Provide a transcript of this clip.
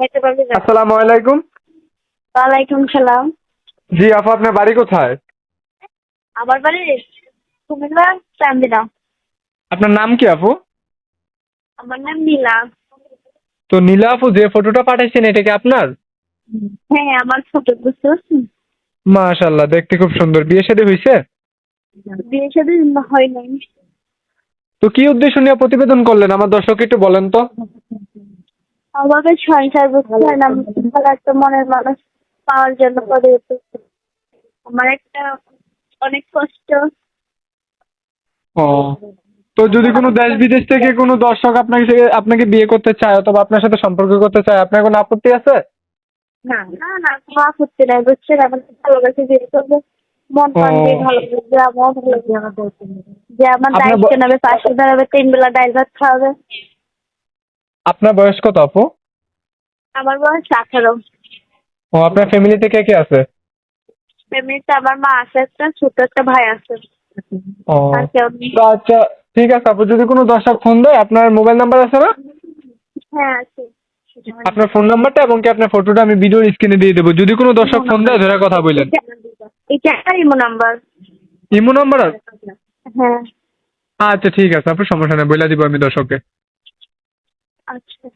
আসসালামু আলাইকুম। ওয়ালাইকুম সালাম। জি আপু আপনার বাড়ি কোথায়? আমার বাড়ি কুমিল্লা চান্দিনা। আপনার নাম কি আপু? আমার নাম নীলা। তো নীলা আপু যে ফটোটা পাঠাইছেন এটা কি আপনার? হ্যাঁ আমার ফটো বুঝতে পারছেন মাশাল্লাহ দেখতে খুব সুন্দর। বিয়ে শাদী হয়েছে বিয়ে সাথে হয় নাই তো কি উদ্দেশ্য নিয়ে প্রতিবেদন করলেন? আমার দর্শক একটু বলেন তো। আমাকে সংসার বুঝতে হয় না। ভালো একটা মনের মানুষ পাওয়ার জন্য পদে আমার একটা অনেক কষ্ট। ও। তো যদি কোনো দেশ বিদেশ থেকে কোনো দর্শক আপনাকে আপনাকে বিয়ে করতে চায় অথবা আপনার সাথে সম্পর্ক করতে চায় আপনার কোনো আপত্তি আছে? না না না কোনো আপত্তি নাই বুঝছেন? আমার ভালোবাসে বিয়ে করবে। মন প্রাণ দিয়ে। ভালোবাসবে আমার ভালো যে আমার দায়িত্ব নেবে পাশে দাঁড়াবে তিন বেলা ডাইল ভাত খাওয়াবে। আপনার বয়স কত আপু? আমার বয়স আঠারো। ও আপনার ফ্যামিলিতে কে কে আছে? এমনিতে আমার মা আছে একটা ছোট একটা ভাই আছে। ও। আর কেউ নেই। আচ্ছা ঠিক আছে আপু যদি কোনো দর্শক ফোন দেয় আপনার মোবাইল নাম্বার আছে না? হ্যাঁ আছে। আপনার ফোন নাম্বারটা এবং কি আপনার ফটোটা আমি ভিডিওর স্ক্রিনে দিয়ে দেবো। যদি কোনো দর্শক ফোন দেয় ধরে কথা বললেন। এটা একটা ইমো নাম্বার ইমো নাম্বার হ্যাঁ। আচ্ছা ঠিক আছে আপু সমস্যা নেই বলে দিব আমি দর্শককে। আচ্ছা